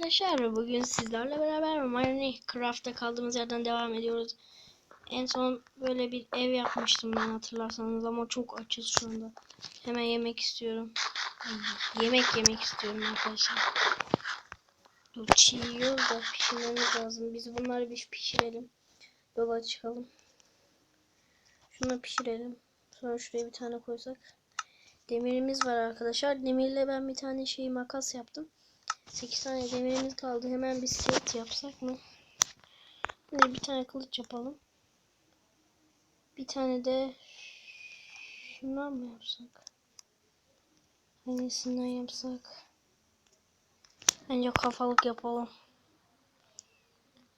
Arkadaşlar bugün sizlerle beraber Minecraft'ta kaldığımız yerden devam ediyoruz. En son böyle bir ev yapmıştım ben hatırlarsanız ama çok açız şu anda. Hemen yemek istiyorum. Yemek yemek istiyorum arkadaşlar. Dur çiğiyor da pişirmemiz lazım. Biz bunları bir pişirelim. Yola çıkalım. Şunu pişirelim. Sonra şuraya bir tane koysak. Demirimiz var arkadaşlar. Demirle ben bir tane şey makas yaptım. 8 tane demirimiz kaldı. Hemen bir set yapsak mı? Şimdi bir tane kılıç yapalım. Bir tane de şundan mı yapsak? Hangisinden yapsak? Bence kafalık yapalım.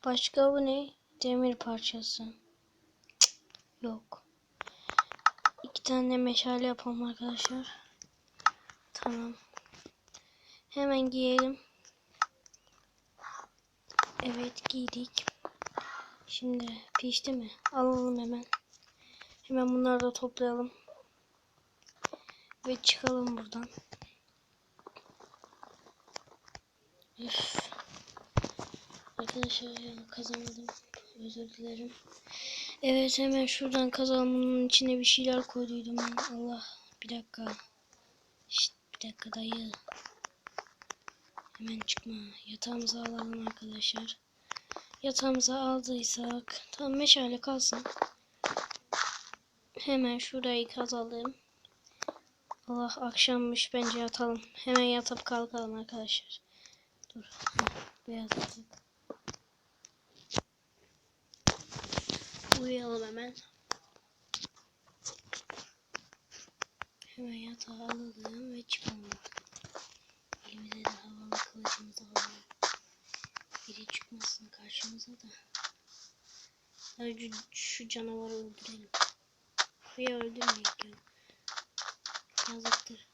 Başka bu ne? Demir parçası. Cık, Yok. İki tane meşale yapalım arkadaşlar. Tamam. Hemen giyelim. Evet giydik. Şimdi pişti mi? Alalım hemen. Hemen bunları da toplayalım. Ve çıkalım buradan. Üf. Arkadaşlar ya kazanmadım. Özür dilerim. Evet hemen şuradan kazanmanın içine bir şeyler koyduydum. Allah bir dakika. Şşt, bir dakika dayı. Hemen çıkma. Yatağımızı alalım arkadaşlar. Yatağımızı aldıysak. Tamam meşale kalsın. Hemen şurayı kazalım. Allah akşammış bence yatalım. Hemen yatıp kalkalım arkadaşlar. Dur. Heh, Beyaz yatak. Uyuyalım hemen. Hemen yatağı alalım ve çıkalım. Elimize de havalı kılıcımızı alalım. Biri çıkmasın karşımıza da. Önce şu canavarı öldürelim. Ya öldürmeyek ya. Yazıktır.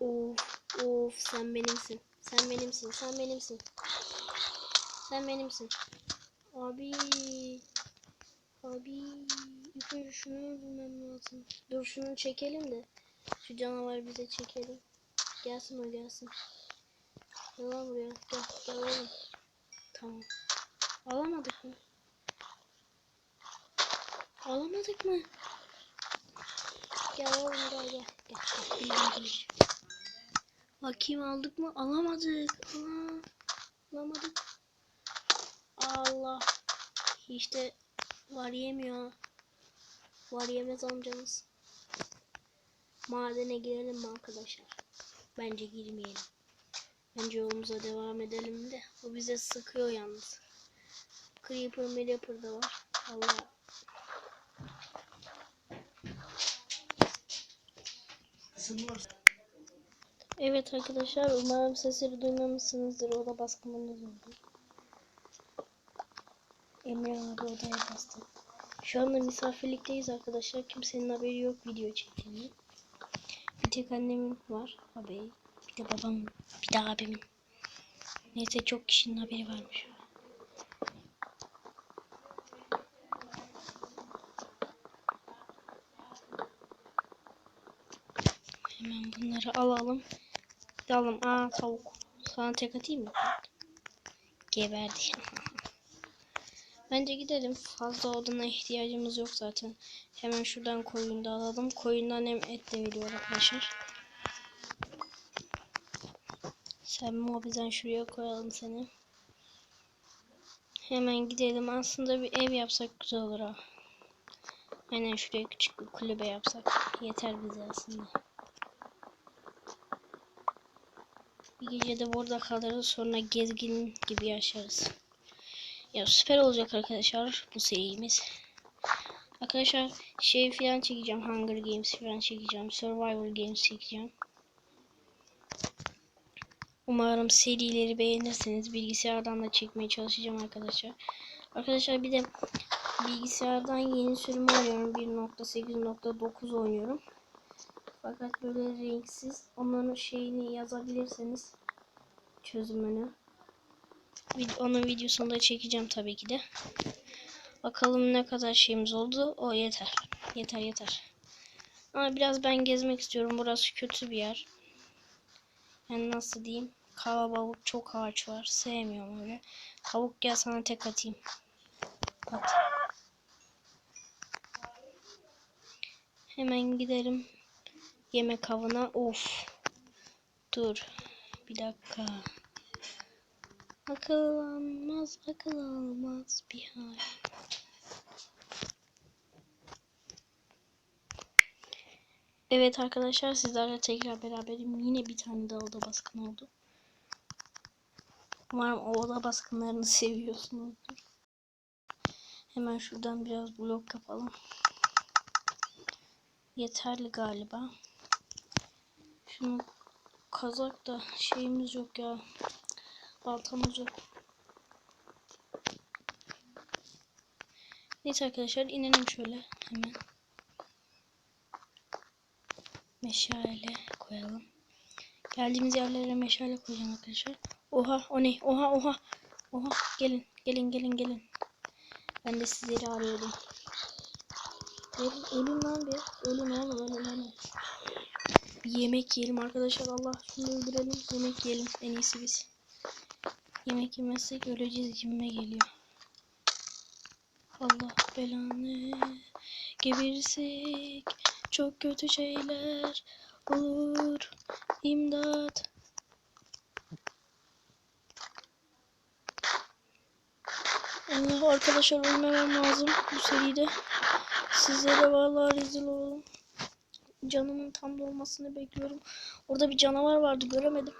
Of of sen benimsin. Sen benimsin. Sen benimsin. Sen benimsin. Abi. Abi. İlk önce şunu öldürmem lazım. Dur şunu çekelim de. Şu canavarı bize çekelim. Gelsin o gelsin. Gel lan buraya. Gel. Tamam. Alamadık mı? Alamadık mı? Gel oğlum gel gel. Gel. Bakayım aldık mı? Alamadık. Aa, alamadık. Allah. İşte var yemiyor. Var yemez amcamız. Madene girelim mi arkadaşlar? Bence girmeyelim. Bence yolumuza devam edelim de. O bize sıkıyor yalnız. Creeper Creeper da var. Allah. Evet arkadaşlar umarım sesleri duymamışsınızdır. O da baskınımız oldu. Emre abi odaya bastı. Şu anda misafirlikteyiz arkadaşlar. Kimsenin haberi yok video çektiğini. Bir tek annemin var haberi. Bir de babam, bir de. Neyse çok kişinin haberi varmış. Hemen bunları alalım. Alalım. Aa tavuk. Sana tek atayım mı? Geberdi. Bence gidelim. Fazla odana ihtiyacımız yok zaten. Hemen şuradan koyun da alalım. Koyundan hem et de veriyor arkadaşlar. Sen mobizden şuraya koyalım seni. Hemen gidelim. Aslında bir ev yapsak güzel olur ha. Aynen şuraya küçük bir kulübe yapsak. Yeter bize aslında. Bir gece de burada kalırız. Sonra gezgin gibi yaşarız. Ya süper olacak arkadaşlar bu serimiz. Arkadaşlar şey falan çekeceğim. Hunger Games falan çekeceğim. Survival Games çekeceğim. Umarım serileri beğenirsiniz. Bilgisayardan da çekmeye çalışacağım arkadaşlar. Arkadaşlar bir de bilgisayardan yeni sürümü oynuyorum. 1.8.9 oynuyorum. Fakat böyle renksiz. Onların şeyini yazabilirseniz çözümünü. Onun videosunu da çekeceğim tabii ki de. Bakalım ne kadar şeyimiz oldu. O yeter. Yeter yeter. Ama biraz ben gezmek istiyorum. Burası kötü bir yer. Yani nasıl diyeyim. Kalabalık çok ağaç var. Sevmiyorum öyle. Tavuk gel sana tek atayım. At. Hemen gidelim. Yemek avına. Of. Dur. Bir dakika. Akıl almaz, akıl almaz bir hal. Evet arkadaşlar sizlerle tekrar beraberim. Yine bir tane daha oda baskını oldu. Umarım oda baskınlarını seviyorsunuzdur. Hemen şuradan biraz blok yapalım. Yeterli galiba. Şunu kazak da şeyimiz yok ya. Baltamız yok. Neyse arkadaşlar inelim şöyle hemen. Meşale koyalım. Geldiğimiz yerlere meşale koyacağım arkadaşlar. Oha o ne? Oha oha. Oha gelin gelin gelin gelin. Ben de sizleri arıyordum. Ölün, ölün lan bir. Ölün oğlum ölün. Bir yemek yiyelim arkadaşlar. Allah şunu öldürelim. Yemek yiyelim. En iyisi biz. Yemek yemezsek öleceğiz gibime geliyor. Allah belanı gebersek çok kötü şeyler olur. İmdat. Allah arkadaşlar ölmemem lazım bu seride. Sizlere vallahi rezil oldum. Canımın tam dolmasını bekliyorum. Orada bir canavar vardı göremedim.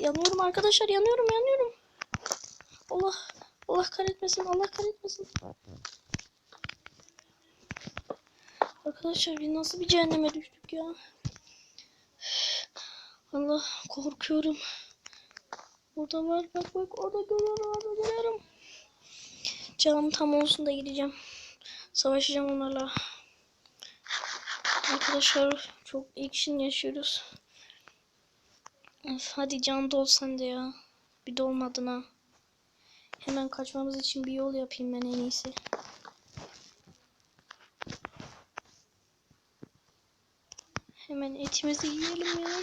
Yanıyorum arkadaşlar yanıyorum yanıyorum. Allah Allah kahretmesin Allah kahretmesin. Arkadaşlar biz nasıl bir cehenneme düştük ya. Allah korkuyorum. Orada var bak bak orada görüyorum orada görüyorum. Canım tam olsun da gideceğim. Savaşacağım onlarla. Arkadaşlar çok action yaşıyoruz. Öf, hadi can dol sen de ya. Bir dolmadın ha. Hemen kaçmamız için bir yol yapayım ben en iyisi. Hemen etimizi yiyelim ya.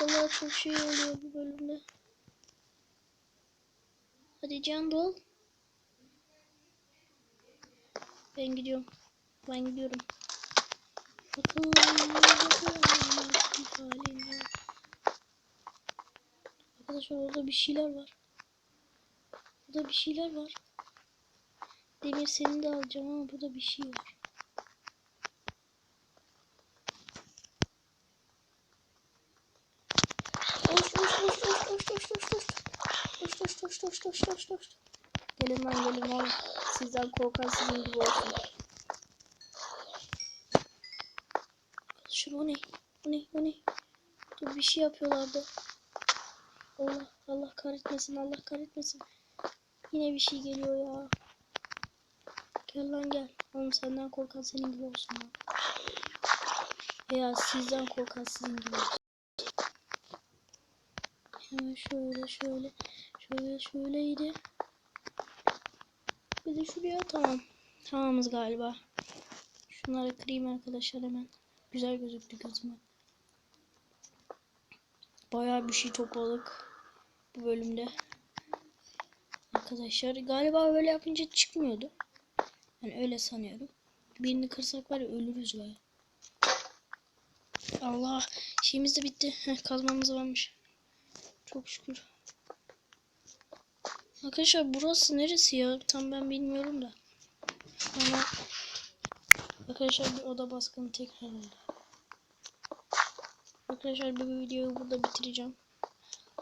Vallahi çok şey oluyor bu bölümde. Hadi can dol. Ben gidiyorum. Ben gidiyorum. Arkadaşlar orada bir şeyler var. Burada bir şeyler var. Demir seni de alacağım ama burada bir şey var. Koş koş koş koş koş koş koş koş. Koş koş koş koş. Gelin lan gelin lan. Sizden korkan sizin gibi olsun. O ne? O ne? O ne? Dur bir şey yapıyorlardı. Allah Allah kahretmesin Allah kahretmesin. Yine bir şey geliyor ya. Gel lan gel. Oğlum senden korkan senin gibi olsun ya. Veya sizden korkan sizin gibi olsun. Hemen şöyle şöyle şöyle şöyleydi. Bir de şuraya tamam. Tamamız galiba. Şunları kırayım arkadaşlar hemen. Güzel gözüktü gözüme. Bayağı bir şey topladık bu bölümde. Arkadaşlar galiba öyle yapınca çıkmıyordu. Ben öyle sanıyorum. Birini kırsak var ya ölürüz be. Allah şeyimiz de bitti. Heh, kazmamız varmış. Çok şükür. Arkadaşlar burası neresi ya? Tam ben bilmiyorum da. Ama arkadaşlar bir oda baskını tekrar oldu. Arkadaşlar bu videoyu burada bitireceğim.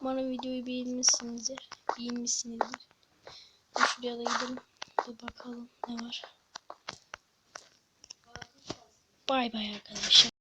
Umarım videoyu beğenmişsinizdir. Beğenmişsinizdir. Şuraya da gidelim. Bir bakalım ne var. Bay bay arkadaşlar.